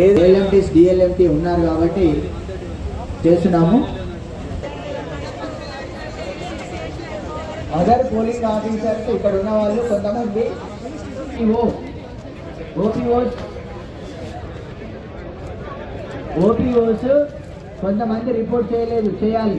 ఏఎల్ఎంటీస్ డిఎల్ఎంటీ ఉన్నారు కాబట్టి చేస్తున్నాము. అదర్ పోలింగ్ ఆఫీసర్స్ ఇక్కడ ఉన్న వాళ్ళు కొంతమంది ఓ ఓపీఓస్ ఓపీఓస్ కొంతమంది రిపోర్ట్ చేయలేదు చేయాలి.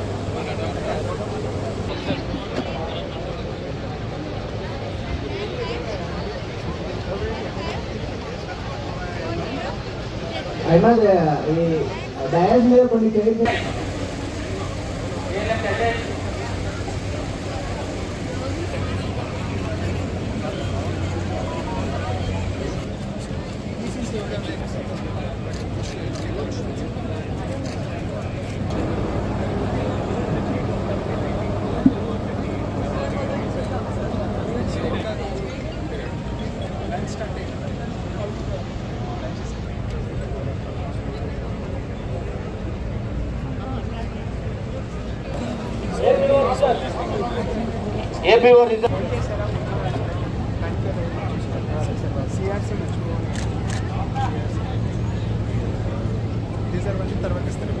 పని మరి గడప పని ఫస్ట్ వన్ రిజర్వ్ అహ్మద్ ఈ డయాస్ మీద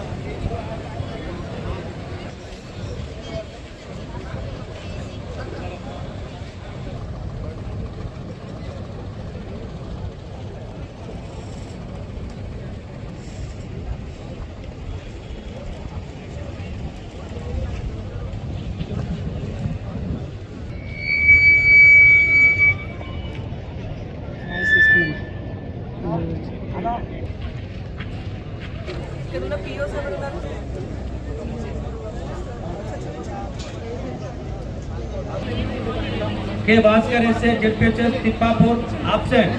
K Bhaskar SA ZPHS Tippapur absent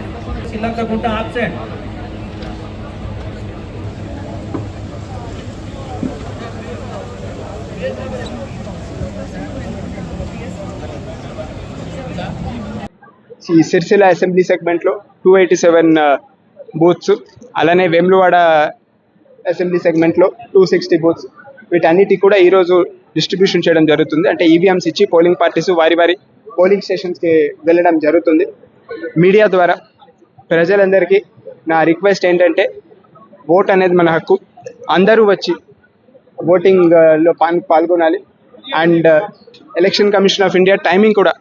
Chillakkagunta absent ఈ సిరిసిల్ల అసెంబ్లీ సెగ్మెంట్లో టూ ఎయిటీ సెవెన్ బూత్స్ అలానే వేములవాడ అసెంబ్లీ సెగ్మెంట్లో టూ సిక్స్టీ బూత్స్ వీటన్నిటికి కూడా ఈరోజు డిస్ట్రిబ్యూషన్ చేయడం జరుగుతుంది. అంటే ఈవీఎంస్ ఇచ్చి పోలింగ్ పార్టీస్ వారి వారి పోలింగ్ స్టేషన్స్కి వెళ్ళడం జరుగుతుంది. మీడియా ద్వారా ప్రజలందరికీ నా రిక్వెస్ట్ ఏంటంటే ఓట్ అనేది మన హక్కు. అందరూ వచ్చి ఓటింగ్లో ఆ, పాల్గొనాలి. And election commission of India timing కూడా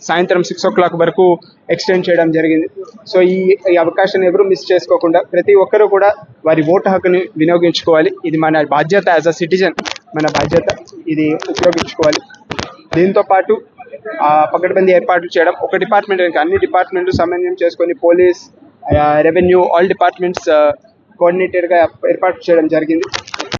సాయంత్రం సిక్స్ ఓ క్లాక్ వరకు ఎక్స్టెండ్ చేయడం జరిగింది. సో ఈ ఈ అవకాశాన్ని ఎవరూ మిస్ చేసుకోకుండా ప్రతి ఒక్కరూ కూడా వారి ఓటు హక్కుని వినియోగించుకోవాలి. ఇది మన బాధ్యత యాజ్ అ సిటిజన్ మన బాధ్యత. ఇది ఉపయోగించుకోవాలి. దీంతో పాటు పకడ్బందీ ఏర్పాట్లు చేయడం. ఒక డిపార్ట్మెంట్ అన్ని డిపార్ట్మెంట్లు సమన్వయం చేసుకొని పోలీస్ రెవెన్యూ ఆల్ డిపార్ట్మెంట్స్ కోఆర్డినేటెడ్గా ఏర్పాటు చేయడం జరిగింది.